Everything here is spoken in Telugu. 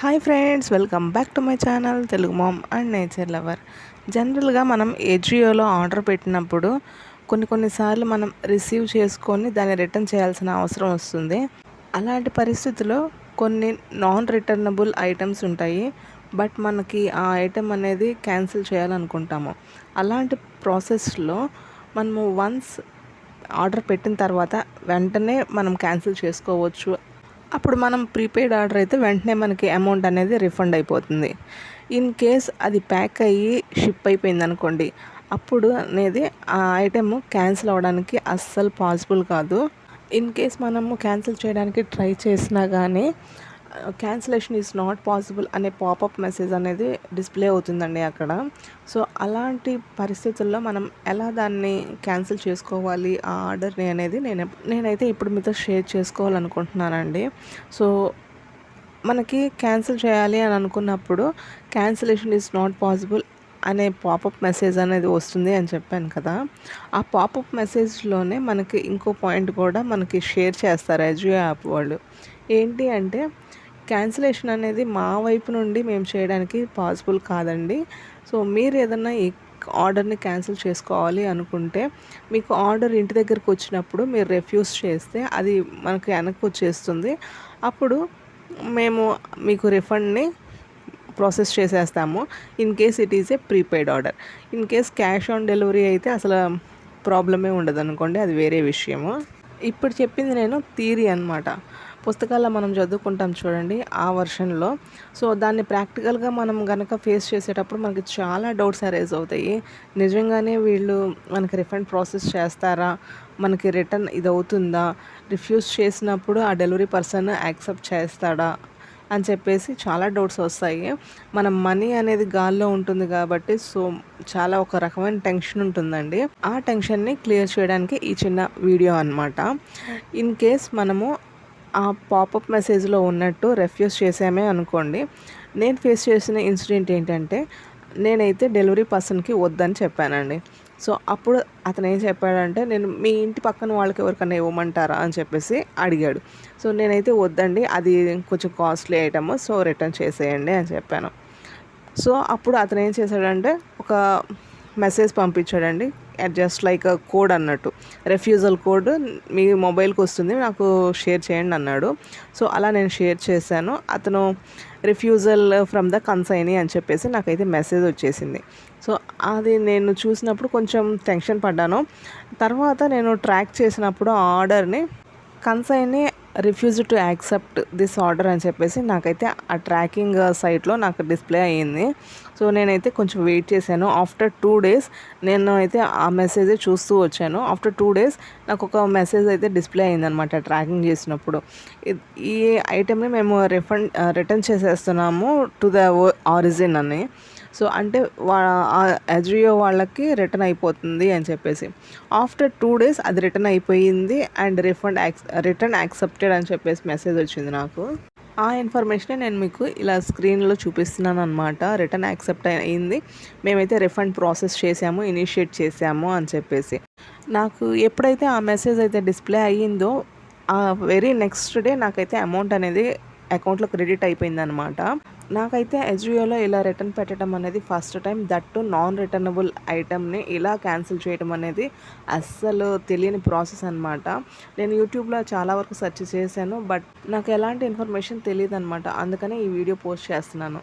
Hi friends welcome back to my channel Telugu mom and nature lover. జనరల్గా మనం ఏజియోలో ఆర్డర్ పెట్టినప్పుడు కొన్ని కొన్నిసార్లు మనం రిసీవ్ చేసుకొని దాన్ని రిటర్న్ చేయాల్సిన అవసరం వస్తుంది. అలాంటి పరిస్థితుల్లో కొన్ని నాన్ రిటర్నబుల్ ఐటమ్స్ ఉంటాయి బట్ మనకి ఆ ఐటెం అనేది క్యాన్సిల్ చేయాలనుకుంటాము. అలాంటి ప్రాసెస్లో మనము వన్స్ ఆర్డర్ పెట్టిన తర్వాత వెంటనే మనం క్యాన్సిల్ చేసుకోవచ్చు అప్పుడు మనం ప్రీపెయిడ్ ఆర్డర్ అయితే వెంటనే మనకి అమౌంట్ అనేది రిఫండ్ అయిపోతుంది. ఇన్ కేస్ అది ప్యాక్ అయ్యి షిప్ అయిపోయింది అనుకోండి అప్పుడు అనేది ఆ ఐటెము క్యాన్సిల్ అవ్వడానికి అస్సలు పాసిబుల్ కాదు. ఇన్ కేస్ మనము క్యాన్సిల్ చేయడానికి ట్రై చేసినా కానీ క్యాన్సిలేషన్ ఈజ్ నాట్ పాసిబుల్ అనే పాపప్ మెసేజ్ అనేది డిస్ప్లే అవుతుందండి అక్కడ. సో అలాంటి పరిస్థితుల్లో మనం ఎలా దాన్ని క్యాన్సిల్ చేసుకోవాలి? ఆ ఆర్డర్ని అనేది నేను నేనైతే ఇప్పుడు మీతో షేర్ చేసుకోవాలనుకుంటున్నానండి. సో మనకి క్యాన్సిల్ చేయాలి అని అనుకున్నప్పుడు క్యాన్సిలేషన్ ఈజ్ నాట్ పాసిబుల్ అనే పాపప్ మెసేజ్ అనేది వస్తుంది అని చెప్పాను కదా. ఆ పాపప్ మెసేజ్లోనే మనకి ఇంకో పాయింట్ కూడా మనకి షేర్ చేస్తారు ఎజియో యాప్ వాళ్ళు. ఏంటి అంటే క్యాన్సిలేషన్ అనేది మా వైపు నుండి మేము చేయడానికి పాసిబుల్ కాదండి. సో మీరు ఏదన్నా ఈ ఆర్డర్ని క్యాన్సిల్ చేసుకోవాలి అనుకుంటే మీకు ఆర్డర్ ఇంటి దగ్గరకు వచ్చినప్పుడు మీరు రెఫ్యూజ్ చేస్తే అది మనకు వెనక్కి వచ్చేస్తుంది. అప్పుడు మేము మీకు రిఫండ్ని ప్రాసెస్ చేసేస్తాము. In case it is a prepaid order in case cash on delivery అయితే అసలు ప్రాబ్లమే ఉండదు అనుకోండి అది వేరే విషయము. ఇప్పుడు చెప్పింది నేను థీరీ అనమాట పుస్తకాల్లో మనం చదువుకుంటాం చూడండి ఆ వర్షన్లో. సో దాన్ని ప్రాక్టికల్గా మనం కనుక ఫేస్ చేసేటప్పుడు మనకి చాలా డౌట్స్ అరైజ్ అవుతాయి. నిజంగానే వీళ్ళు మనకి రిఫండ్ ప్రాసెస్ చేస్తారా? మనకి రిటర్న్ ఇది అవుతుందా రిఫ్యూజ్ చేసినప్పుడు ఆ డెలివరీ పర్సన్ యాక్సెప్ట్ చేస్తాడా? అని చెప్పేసి చాలా డౌట్స్ వస్తాయి. మన మనీ అనేది గాల్లో ఉంటుంది కాబట్టి సో చాలా ఒక రకమైన టెన్షన్ ఉంటుందండి. ఆ టెన్షన్ని క్లియర్ చేయడానికి ఈ చిన్న వీడియో అనమాట ఇన్ కేస్ మనము ఆ పాపప్ మెసేజ్లో ఉన్నట్టు రెఫ్యూజ్ చేసామే అనుకోండి. నేను ఫేస్ చేసిన ఇన్సిడెంట్ ఏంటంటే నేనైతే డెలివరీ పర్సన్కి వద్దని చెప్పానండి. సో అప్పుడు అతను ఏం చెప్పాడంటే నేను మీ ఇంటి పక్కన వాళ్ళకి ఎవరికైనా ఇవ్వమంటారా? అని చెప్పేసి అడిగాడు. సో నేనైతే వద్దండి అది కొంచెం కాస్ట్లీ ఐటమ్ సో రిటర్న్ చేసేయండి అని చెప్పాను. సో అప్పుడు అతను ఏం చేశాడంటే ఒక మెసేజ్ పంపించాడండి. జస్ట్ లైక్ కోడ్ అన్నట్టు. రెఫ్యూజల్ కోడ్ మీ మొబైల్కి వస్తుంది నాకు షేర్ చేయండి అన్నాడు. సో అలా నేను షేర్ చేశాను. అతను రిఫ్యూజల్ ఫ్రమ్ ద కన్సైనీ అని చెప్పేసి నాకైతే మెసేజ్ వచ్చేసింది. సో అది నేను చూసినప్పుడు కొంచెం టెన్షన్ పడ్డాను. తర్వాత నేను ట్రాక్ చేసినప్పుడు ఆర్డర్ని కన్సైన్ని refuse to accept this order అని చెప్పేసి నాకైతే ఆ ట్రాకింగ్ సైట్లో నాకు డిస్ప్లే అయ్యింది. సో నేనైతే కొంచెం వెయిట్ చేశాను. ఆఫ్టర్ టూ డేస్ నేను అయితే ఆ మెసేజ్ చూస్తూ వచ్చాను. ఆఫ్టర్ టూ డేస్ నాకు ఒక మెసేజ్ అయితే డిస్ప్లే అయిందనమాట ట్రాకింగ్ చేసినప్పుడు. ఈ ఐటెంని మేము రిఫండ్ రిటర్న్ చేసేస్తున్నాము టు ద ఆరిజిన్ అని. సో అంటే వా అజియో వాళ్ళకి రిటర్న్ అయిపోతుంది అని చెప్పేసి. ఆఫ్టర్ టూ డేస్ అది రిటర్న్ అయిపోయింది అండ్ రిఫండ్ యాక్స్ రిటర్న్ యాక్సెప్టెడ్ అని చెప్పేసి మెసేజ్ వచ్చింది నాకు. ఆ ఇన్ఫర్మేషన్ నేను మీకు ఇలా స్క్రీన్లో చూపిస్తున్నాను అనమాట రిటర్న్ యాక్సెప్ట్ అయింది. మేమైతే రిఫండ్ ప్రాసెస్ చేసాము ఇనిషియేట్ చేసాము అని చెప్పేసి. నాకు ఎప్పుడైతే ఆ మెసేజ్ అయితే డిస్ప్లే అయ్యిందో ఆ వెరీ నెక్స్ట్ డే నాకైతే అమౌంట్ అనేది అకౌంట్లో క్రెడిట్ అయిపోయిందనమాట నాకైతే ఎజ్రియోలో ఇలా రిటర్న్ పెట్టడం అనేది first time. That non returnable ఐటమ్ని ఇలా క్యాన్సిల్ చేయడం అనేది అస్సలు తెలియని ప్రాసెస్ అనమాట నేను యూట్యూబ్లో చాలా వరకు సెర్చ్ చేశాను బట్ నాకు ఎలాంటి ఇన్ఫర్మేషన్ తెలియదు అనమాట అందుకనే ఈ వీడియో పోస్ట్ చేస్తున్నాను.